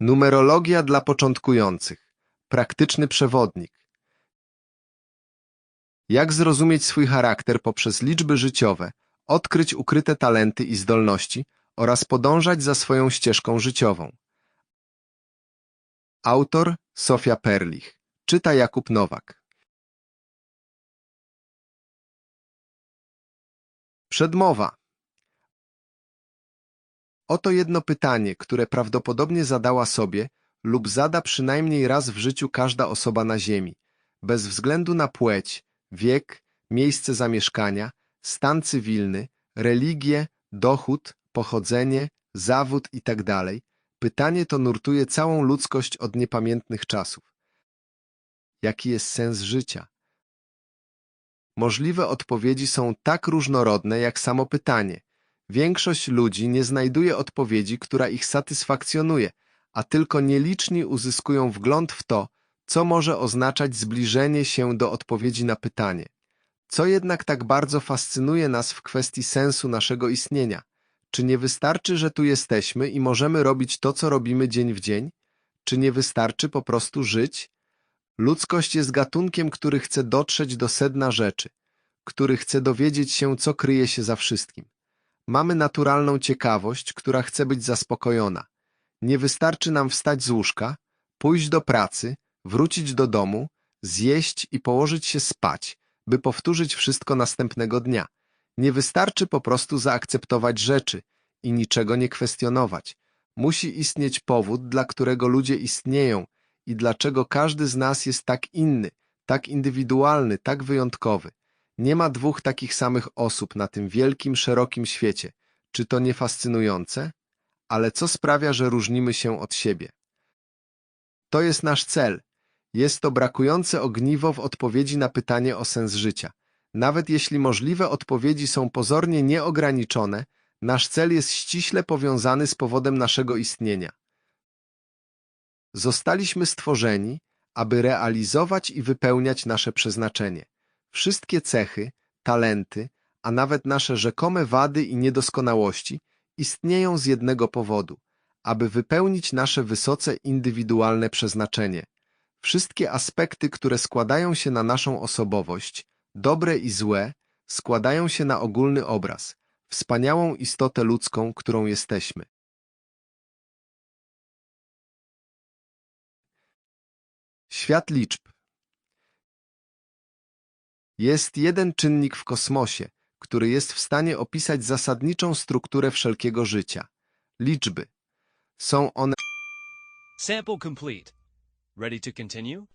Numerologia dla początkujących. Praktyczny przewodnik. Jak zrozumieć swój charakter poprzez liczby życiowe, odkryć ukryte talenty i zdolności oraz podążać za swoją ścieżką życiową. Autor Sofia Perlich. Czyta Jakub Nowak. Przedmowa. Oto jedno pytanie, które prawdopodobnie zadała sobie lub zada przynajmniej raz w życiu każda osoba na Ziemi, bez względu na płeć, wiek, miejsce zamieszkania, stan cywilny, religię, dochód, pochodzenie, zawód itd. Pytanie to nurtuje całą ludzkość od niepamiętnych czasów. Jaki jest sens życia? Możliwe odpowiedzi są tak różnorodne jak samo pytanie. Większość ludzi nie znajduje odpowiedzi, która ich satysfakcjonuje, a tylko nieliczni uzyskują wgląd w to, co może oznaczać zbliżenie się do odpowiedzi na pytanie. Co jednak tak bardzo fascynuje nas w kwestii sensu naszego istnienia? Czy nie wystarczy, że tu jesteśmy i możemy robić to, co robimy dzień w dzień? Czy nie wystarczy po prostu żyć? Ludzkość jest gatunkiem, który chce dotrzeć do sedna rzeczy, który chce dowiedzieć się, co kryje się za wszystkim. Mamy naturalną ciekawość, która chce być zaspokojona. Nie wystarczy nam wstać z łóżka, pójść do pracy, wrócić do domu, zjeść i położyć się spać, by powtórzyć wszystko następnego dnia. Nie wystarczy po prostu zaakceptować rzeczy i niczego nie kwestionować. Musi istnieć powód, dla którego ludzie istnieją i dlaczego każdy z nas jest tak inny, tak indywidualny, tak wyjątkowy. Nie ma dwóch takich samych osób na tym wielkim, szerokim świecie. Czy to nie fascynujące? Ale co sprawia, że różnimy się od siebie? To jest nasz cel. Jest to brakujące ogniwo w odpowiedzi na pytanie o sens życia. Nawet jeśli możliwe odpowiedzi są pozornie nieograniczone, nasz cel jest ściśle powiązany z powodem naszego istnienia. Zostaliśmy stworzeni, aby realizować i wypełniać nasze przeznaczenie. Wszystkie cechy, talenty, a nawet nasze rzekome wady i niedoskonałości istnieją z jednego powodu, aby wypełnić nasze wysoce indywidualne przeznaczenie. Wszystkie aspekty, które składają się na naszą osobowość, dobre i złe, składają się na ogólny obraz, wspaniałą istotę ludzką, którą jesteśmy. Świat liczb Jest jeden czynnik w kosmosie, który jest w stanie opisać zasadniczą strukturę wszelkiego życia. Liczby. Są one Sample complete. Ready to continue?